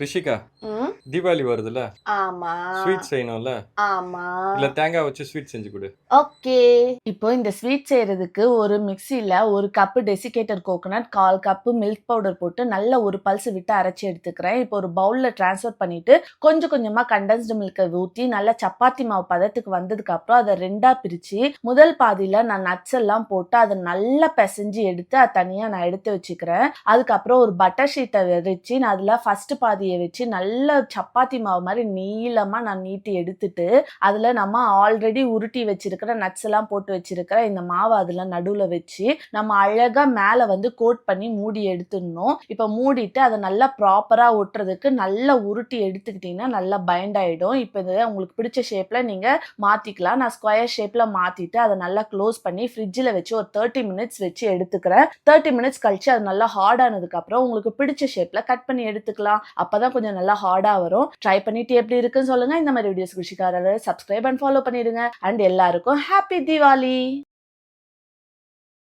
ரிஷிகா தீபாவளி வருதுல்ல? ஆமா. ஸ்வீட் செய்யணும்ல? ஆமா. இல்ல தேங்காய் வச்சு ஸ்வீட் செஞ்சு கொடு. ஓகே. இப்போ இந்த ஸ்வீட் செய்யறதுக்கு ஒரு மிக்ஸில ஒரு கப்பு டெசிகேட்டட் கோகோனட் கால் கப்பு மில்க் பவுடர் போட்டு நல்ல ஒரு பல்ஸ் விட்டு அரைச்சி எடுத்துக்கிறேன். இப்போ ஒரு பவுல்ல ட்ரான்ஸ்ஃபர் பண்ணிட்டு கொஞ்சம் கொஞ்சமா கண்டென்ஸ்டு மில்கை ஊற்றி நல்லா சப்பாத்தி மாவு பதத்துக்கு வந்ததுக்கு அப்புறம் அதை ரெண்டா பிரிச்சு முதல் பாதியில நான் நட்ஸ் எல்லாம் போட்டு அதை நல்லா பிசைஞ்சு எடுத்து அதை தனியா நான் எடுத்து வச்சுக்கிறேன். அதுக்கப்புறம் ஒரு பட்டர் ஷீட்டை விரிச்சு நான் அதுல ஃபர்ஸ்ட் சப்பாத்தியை வச்சு நல்ல சப்பாத்தி மாவு மாதிரி நீளமாக நான் நீட்டி எடுத்துட்டு அதில் நம்ம ஆல்ரெடி உருட்டி வச்சிருக்கிற நட்ஸ் எல்லாம் போட்டு வச்சிருக்கிற இந்த மாவை அதில் நடுவில் வச்சு நம்ம அழகாக மேலே வந்து கோட் பண்ணி மூடி எடுத்துடணும். இப்போ மூடிட்டு அதை நல்லா ப்ராப்பராக ஒட்டுறதுக்கு நல்லா உருட்டி எடுத்துக்கிட்டிங்கன்னா நல்லா பைண்ட் ஆகிடும் இப்போ இது உங்களுக்கு பிடிச்ச ஷேப்பில் நீங்கள் மாற்றிக்கலாம் நான் ஸ்கொயர் ஷேப்பில் மாற்றிட்டு அதை நல்லா க்ளோஸ் பண்ணி ஃப்ரிட்ஜில் வச்சு ஒரு தேர்ட்டி மினிட்ஸ் வச்சு எடுத்துக்கிறேன். தேர்ட்டி மினிட்ஸ் கழிச்சு அது நல்லா ஹார்ட் அப்புறம் உங்களுக்கு பிடிச்ச ஷேப்பில் கட் பண்ணி எடுத்துக்கலாம். அப்பதான் கொஞ்சம் நல்லா ஹார்டா வரும். ட்ரை பண்ணிட்டு எப்படி இருக்குன்னு சொல்லுங்க. இந்த மாதிரி வீடியோஸ் குஷிக்காரர் சப்ஸ்கிரைப் அண்ட் ஃபாலோ பண்ணிடுங்க. அண்ட் எல்லாருக்கும் ஹாப்பி தீபாவளி